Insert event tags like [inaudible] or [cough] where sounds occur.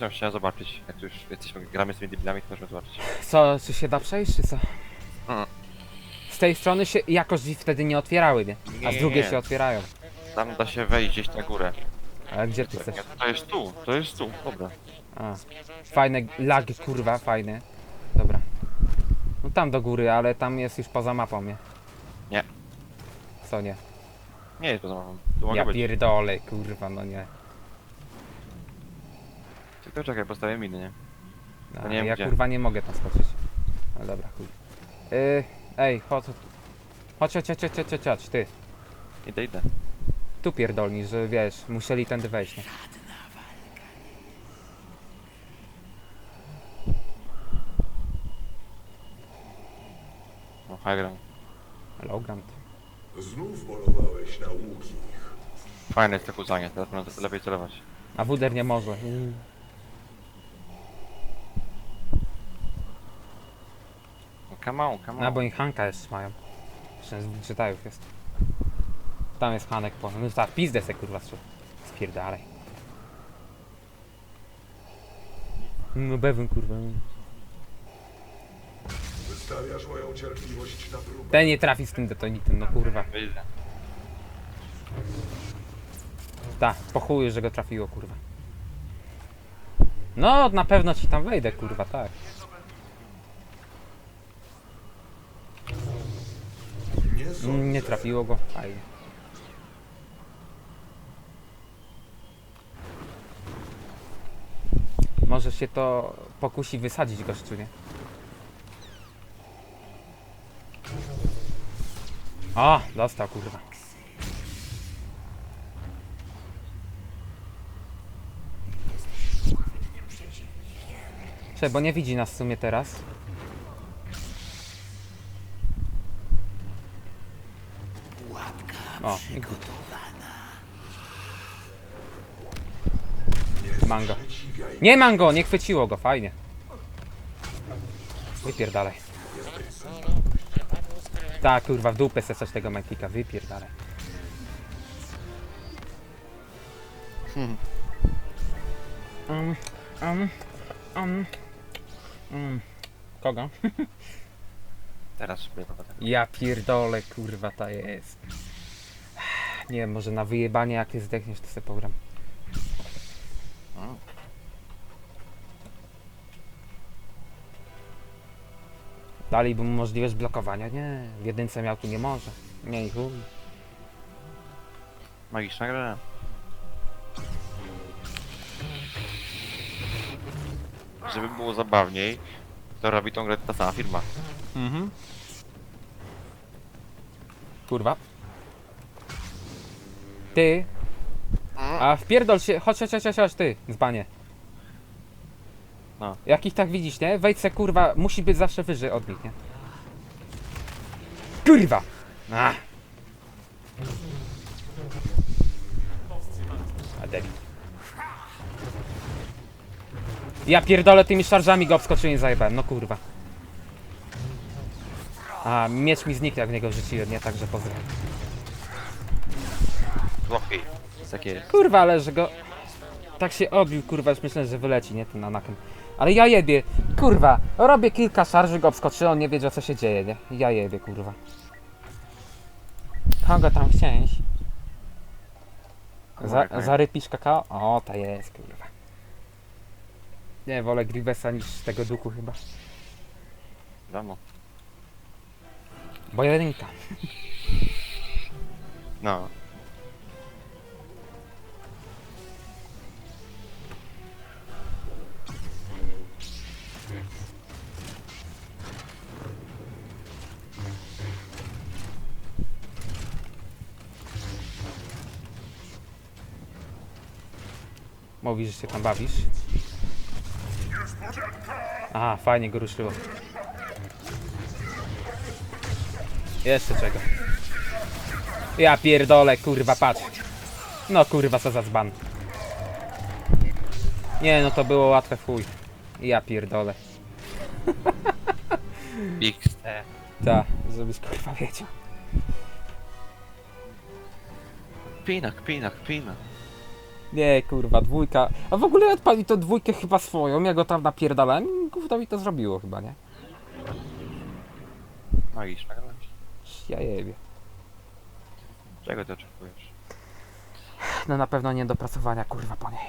Ja chciałem zobaczyć, jak już jesteśmy, gramy z tymi debilami, to możemy zobaczyć. Co, czy się da przejść, czy co? Mm. Z tej strony się jakoś drzwi wtedy nie otwierały, nie? A z Nie, drugiej nie. się otwierają. Tam da się wejść gdzieś na górę. Ale gdzie ty chcesz? To jest tu, to jest tu, dobra. A. Fajne lagi, kurwa, fajne. Dobra. No tam do góry, ale tam jest już poza mapą, nie? Nie. Co nie? Nie jest poza mapą. Tu mogę Ja być. pierdolę, kurwa, no nie. Tylko czekaj, postawię miny, nie? A, To nie wiem ja gdzie. kurwa nie mogę tam skoczyć. No dobra, chuj. Yy, ej, chodź. Chodź, chodź, chodź, chodź, chodź, chodź, ty. Idę, idę. Tu pierdolni, że wiesz, musieli tędy wejść, nie? No, ground. Low ground. Znów polowałeś na łuki. Fajne jest to kłócanie, teraz można lepiej celować. A wuder nie może. No, come on, come on. No bo i Hanka jeszcze mają. Jeszcze z czytajów jest. Tam jest Hanek po. No tak, pizdę se kurwa strzel. Spierdalaj. No bewem kurwa. Wystawiasz moją cierpliwość na próbę. Ten nie trafi z tym detonitem, no kurwa. Wyjdę. Tak, po chuju, że go trafiło kurwa. No, na pewno ci tam wejdę kurwa, tak. Nie trafiło go, fajnie. Może się to pokusi wysadzić gościu, nie? O, dostał kurwa. Czekaj, bo nie widzi nas w sumie teraz. O. Mango. Nie mango, nie chwyciło go, fajnie. Wypierdalaj. Tak, kurwa, w dupę se coś tego Majtika, wypierdalaj. Um, um, um, um. Kogo? [laughs] Teraz spróbuję potem. Ja pierdolę, kurwa, ta jest. Nie wiem, może na wyjebanie jak jest zdechniesz, to sobie pogram. Mm. Dali mu możliwość blokowania? Nie, w jedynce miał tu nie może. Nie, i chuj. Magiczna gra. Żeby było zabawniej, to robi tą grę ta sama firma. Mhm. Kurwa. Ty. A wpierdol się, chodź, chodź, chodź, chodź, ty, zbanie. No. Jak ich tak widzisz, nie? Wejdź se, kurwa, musi być zawsze wyżej od nich, nie? Kurwa! A. A debil. Ja pierdolę tymi szarżami go obskoczyłem i zajebałem, no kurwa. A, miecz mi znikł jak w niego wrzuciłem, nie? Także pozdrawiam. Złochy. Takie. Kurwa, ale że go... Tak się odbił, kurwa, już myślę, że wyleci, nie? Ten anakem. Ale ja jebie, kurwa, robię kilka szarży, go obskoczyłem, on nie wiedział co się dzieje, nie? Ja jebie, kurwa. Kogo tam chciałeś? Za, zarypisz kakao? O, ta jest, kurwa. Nie, wolę Grivesa niż tego duchu chyba. Wiadomo. Bo jedynka. No. Mówisz, że się tam bawisz. Aha, fajnie go ruszyło. Jeszcze czego. Ja pierdolę, kurwa, patrz. No kurwa, co za dzban. Nie, no to było łatwe chuj. Ja pierdolę. [laughs] XT. Ta, żebyś kurwa wiedział. Pinak, pinak, pinak. Nie, kurwa, dwójka. A w ogóle odpali to dwójkę chyba swoją, ja go tam napierdalałem i gówno mi to zrobiło chyba, nie? Magiczna gra. Ja jebie. Czego ty oczekujesz? No na pewno nie dopracowania kurwa po niej.